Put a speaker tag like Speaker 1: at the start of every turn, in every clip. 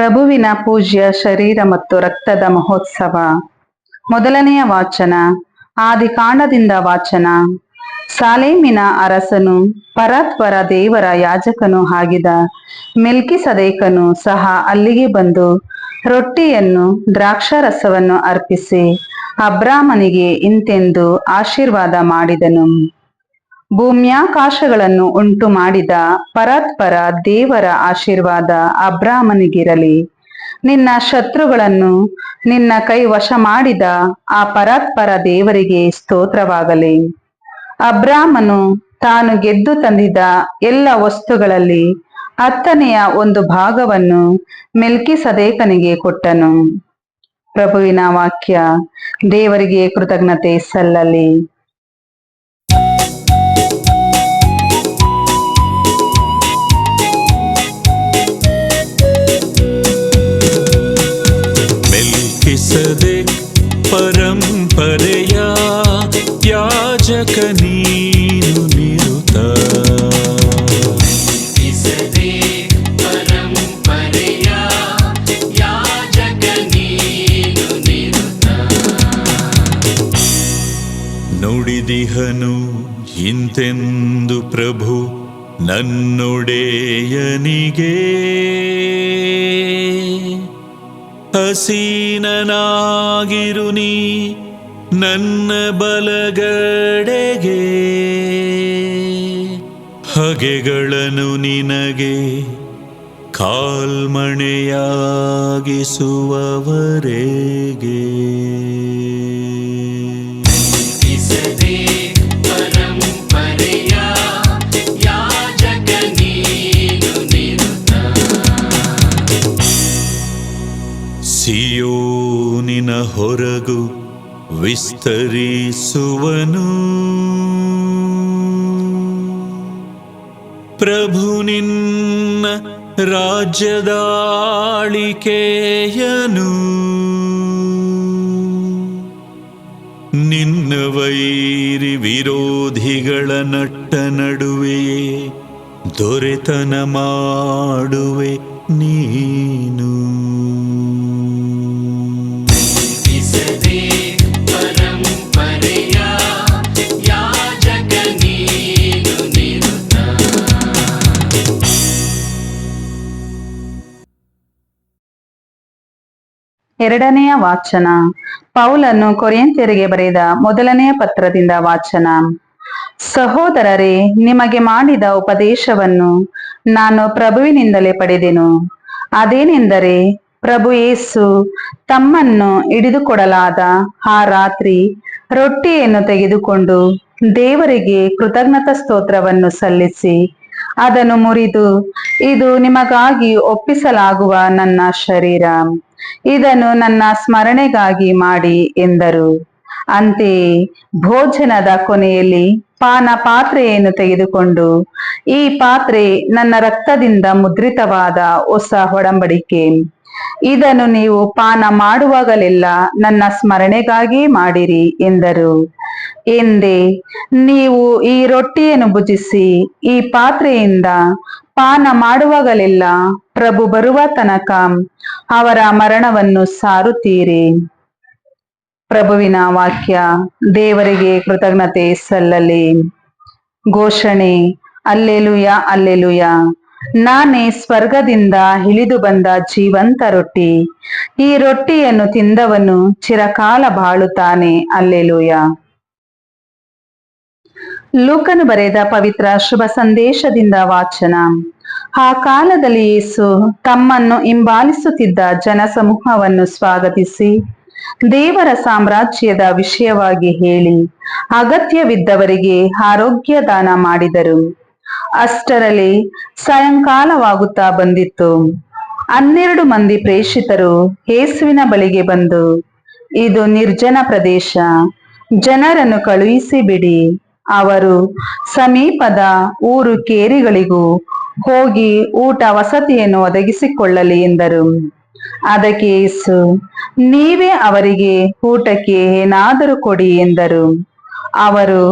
Speaker 1: ಪ್ರಭುವಿನ ಪೂಜ್ಯ ಶರೀರ ಮತ್ತು ರಕ್ತದ ಮಹೋತ್ಸವ. ಮೊದಲನೆಯ ವಾಚನ, ಆದಿಕಾಂಡದಿಂದ ವಾಚನ. ಸಾಲೇಮಿನ ಅರಸನು ಪರತ್ವರ ದೇವರ ಯಾಜಕನು ಆಗಿದ ಮೆಲ್ಕಿ ಸದೇಕನು ಸಹ ಅಲ್ಲಿಗೆ ಬಂದು ರೊಟ್ಟಿಯನ್ನು, ದ್ರಾಕ್ಷಾರಸವನ್ನು ಅರ್ಪಿಸಿ ಅಬ್ರಾಮನಿಗೆ ಇಂತೆಂದು ಆಶೀರ್ವಾದ ಮಾಡಿದನು. ಭೂಮ್ಯಾಕಾಶಗಳನ್ನು ಉಂಟು ಮಾಡಿದ ಪರತ್ಪರ ದೇವರ ಆಶೀರ್ವಾದ ಅಬ್ರಾಹ್ಮನಿಗಿರಲಿ ನಿನ್ನ ಶತ್ರುಗಳನ್ನು ನಿನ್ನ ಕೈ ವಶ ಮಾಡಿದ ಆ ಪರತ್ಪರ ದೇವರಿಗೆ ಸ್ತೋತ್ರವಾಗಲಿ. ಅಬ್ರಾಹ್ಮನು ತಾನು ಗೆದ್ದು ತಂದಿದ ಎಲ್ಲ ವಸ್ತುಗಳಲ್ಲಿ ಹತ್ತನೆಯ ಒಂದು ಭಾಗವನ್ನು ಮೆಲ್ಕಿ ಸದೇಕನಿಗೆ ಕೊಟ್ಟನು. ಪ್ರಭುವಿನ ವಾಕ್ಯ, ದೇವರಿಗೆ ಕೃತಜ್ಞತೆ ಸಲ್ಲಲಿ.
Speaker 2: ಮೆಲ್ಕಿಸದೆ ಪರಂಪರೆಯ ಯಾಜಕ ನೀನು ನಿರುತ.
Speaker 3: ಇಸದೆ ಪರಂಪರೆಯ ಯಾಜಕ ನೀನು ನಿರುತ.
Speaker 2: ನುಡಿದಿಹನು ಇಂತೆಂದು ಪ್ರಭು ನನ್ನೊಡೆಯನಿಗೆ. ಹಸೀನನಾಗಿರು ನೀ ನನ್ನ ಬಲಗಡೆಗೆ. ಹಗೆಗಳನ್ನು ನಿನಗೆ ಕಾಲ್ಮಣೆಯಾಗಿಸುವವರೆಗೆ. ಸಿಯೋನಿನ ಹೊರಗು ವಿಸ್ತರಿಸುವನು. ಪ್ರಭು ನಿನ್ನ ರಾಜ್ಯದಾಳಿಕೆಯನು. ನಿನ್ನ ವೈರಿ ವಿರೋಧಿಗಳ ನಟ್ಟ ನಡುವೆಯೇ ದೊರೆತನ ಮಾಡುವೆ ನೀನು.
Speaker 1: ಎರಡನೆಯ ವಾಚನ. ಪೌಲನ್ನು ಕೊರಿಯಂತಿಯರಿಗೆ ಬರೆದ ಮೊದಲನೆಯ ಪತ್ರದಿಂದ ವಾಚನ. ಸಹೋದರರೇ, ನಿಮಗೆ ಮಾಡಿದ ಉಪದೇಶವನ್ನು ನಾನು ಪ್ರಭುವಿನಿಂದಲೇ ಪಡೆದೆನು. ಅದೇನೆಂದರೆ, ಪ್ರಭು ಯೇಸು ತಮ್ಮನ್ನು ಹಿಡಿದುಕೊಡಲಾದ ಆ ರಾತ್ರಿ ರೊಟ್ಟಿಯನ್ನು ತೆಗೆದುಕೊಂಡು ದೇವರಿಗೆ ಕೃತಜ್ಞತಾ ಸ್ತೋತ್ರವನ್ನು ಸಲ್ಲಿಸಿ, ಅದನ್ನು ಮುರಿದು ಇದು ನಿಮಗಾಗಿ ಒಪ್ಪಿಸಲಾಗುವ ನನ್ನ ಶರೀರ. ಇದನ್ನು ನನ್ನ ಸ್ಮರಣೆಗಾಗಿ ಮಾಡಿ ಎಂದರು. ಅಂತೆಯೇ ಭೋಜನದ ಕೊನೆಯಲ್ಲಿ ಪಾನ ಪಾತ್ರೆಯನ್ನು ತೆಗೆದುಕೊಂಡು, ಈ ಪಾತ್ರೆ ನನ್ನ ರಕ್ತದಿಂದ ಮುದ್ರಿತವಾದ ಹೊಸ ಒಡಂಬಡಿಕೆ. ಇದನ್ನು ನೀವು ಪಾನ ಮಾಡುವಾಗಲೆಲ್ಲ ನನ್ನ ಸ್ಮರಣೆಗಾಗಿ ಮಾಡಿರಿ ಎಂದರು. ಎಂದೇ ನೀವು ಈ ರೊಟ್ಟಿಯನ್ನು ಭುಜಿಸಿ, ಈ ಪಾತ್ರೆಯಿಂದ ಪಾನ ಮಾಡುವಾಗಲೆಲ್ಲ ಪ್ರಭು ಬರುವ ತನಕ ಅವರ ಮರಣವನ್ನು ಸಾರುತ್ತೀರಿ. ಪ್ರಭುವಿನ ವಾಕ್ಯ, ದೇವರಿಗೆ ಕೃತಜ್ಞತೆ ಸಲ್ಲಲಿ. ಘೋಷಣೆ, ಅಲ್ಲೆಲುಯ ಅಲ್ಲೆಲುಯ, ನಾನೇ ಸ್ವರ್ಗದಿಂದ ಇಳಿದು ಬಂದ ಜೀವಂತ ರೊಟ್ಟಿ. ಈ ರೊಟ್ಟಿಯನ್ನು ತಿಂದವನು ಚಿರಕಾಲ ಬಾಳುತ್ತಾನೆ, ಅಲ್ಲೆಲುಯ. ಲೂಕನು ಬರೆದ ಪವಿತ್ರ ಶುಭ ಸಂದೇಶದಿಂದ ವಾಚನ. ಆ ಕಾಲದಲ್ಲಿ ಯೇಸು ತಮ್ಮನ್ನು ಹಿಂಬಾಲಿಸುತ್ತಿದ್ದ ಜನಸಮೂಹವನ್ನು ಸ್ವಾಗತಿಸಿ, ದೇವರ ಸಾಮ್ರಾಜ್ಯದ ವಿಷಯವಾಗಿ ಹೇಳಿ, ಅಗತ್ಯವಿದ್ದವರಿಗೆ ಆರೋಗ್ಯ ದಾನ ಮಾಡಿದರು. ಅಷ್ಟರಲ್ಲಿ ಸಾಯಂಕಾಲವಾಗುತ್ತಾ ಬಂದಿತ್ತು. ಹನ್ನೆರಡು ಮಂದಿ ಪ್ರೇಷಿತರು ಯೇಸುವಿನ ಬಳಿಗೆ ಬಂದು, ಇದು ನಿರ್ಜನ ಪ್ರದೇಶ, ಜನರನ್ನು ಕಳುಹಿಸಿ ಬಿಡಿ ಅವರು ಸಮೀಪದ ಊರು ಕೇರಿಗಳಿಗೂ ಹೋಗಿ ಊಟ ವಸತಿಯನ್ನು ಒದಗಿಸಿಕೊಳ್ಳಲಿ ಎಂದರು. ಅದಕ್ಕೆ ಯೇಸು, ನೀವೇ ಅವರಿಗೆ ಊಟಕ್ಕೆ ಏನಾದರೂ ಕೊಡಿ ಎಂದರು. ಅವರು,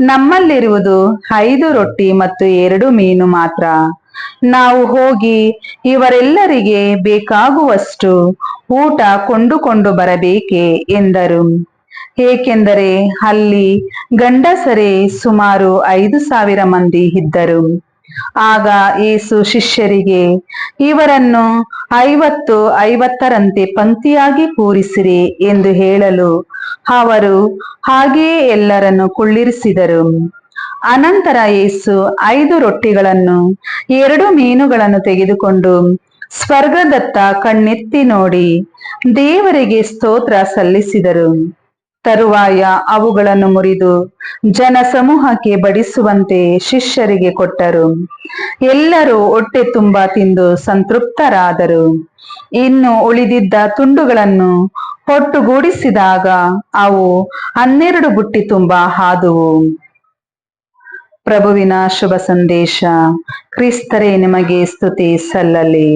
Speaker 1: ನಮ್ಮಲ್ಲಿರುವುದು ಐದು ರೊಟ್ಟಿ ಮತ್ತು ಎರಡು ಮೀನು ಮಾತ್ರ. ನಾವು ಹೋಗಿ ಇವರೆಲ್ಲರಿಗೆ ಬೇಕಾಗುವಷ್ಟು ಊಟ ಕೊಂಡುಕೊಂಡು ಬರಬೇಕೆ ಎಂದರು. ಏಕೆಂದರೆ ಅಲ್ಲಿ ಗಂಡಸರೇ ಸುಮಾರು ಐದು ಸಾವಿರ ಮಂದಿ ಇದ್ದರು. ಆಗ ಏಸು ಶಿಷ್ಯರಿಗೆ, ಇವರನ್ನು ಐವತ್ತು ಐವತ್ತರಂತೆ ಪಂಕ್ತಿಯಾಗಿ ಕೂರಿಸಿರಿ ಎಂದು ಹೇಳಲು ಅವರು ಹಾಗೆಯೇ ಎಲ್ಲರನ್ನು ಕುಳ್ಳಿರಿಸಿದರು. ಅನಂತರ ಏಸು ಐದು ರೊಟ್ಟಿಗಳನ್ನು, ಎರಡು ಮೀನುಗಳನ್ನು ತೆಗೆದುಕೊಂಡು ಸ್ವರ್ಗದತ್ತ ಕಣ್ಣೆತ್ತಿ ನೋಡಿ ದೇವರಿಗೆ ಸ್ತೋತ್ರ ಸಲ್ಲಿಸಿದರು. ತರುವಾಯ ಅವುಗಳನ್ನು ಮುರಿದು ಜನ ಸಮೂಹಕ್ಕೆ ಬಡಿಸುವಂತೆ ಶಿಷ್ಯರಿಗೆ ಕೊಟ್ಟರು. ಎಲ್ಲರೂ ಹೊಟ್ಟೆ ತುಂಬಾ ತಿಂದು ಸಂತೃಪ್ತರಾದರು. ಇನ್ನು ಉಳಿದಿದ್ದ ತುಂಡುಗಳನ್ನು ಒಟ್ಟುಗೂಡಿಸಿದಾಗ ಅವು ಹನ್ನೆರಡು ಬುಟ್ಟಿ ತುಂಬಾ ಹಾದುವು. ಪ್ರಭುವಿನ ಶುಭ ಸಂದೇಶ, ಕ್ರಿಸ್ತರೇ, ನಿಮಗೆ ಸ್ತುತಿ ಸಲ್ಲಲಿ.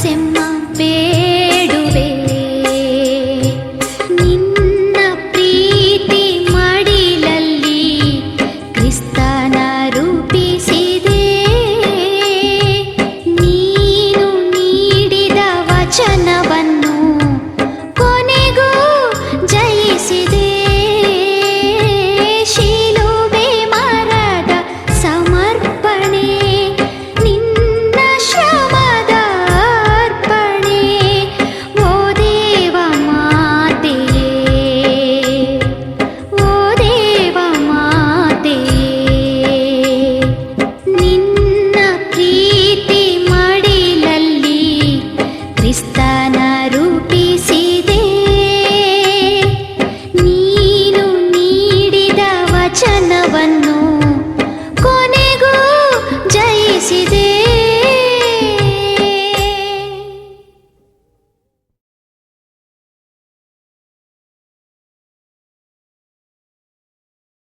Speaker 1: செம்மா பேடுவே.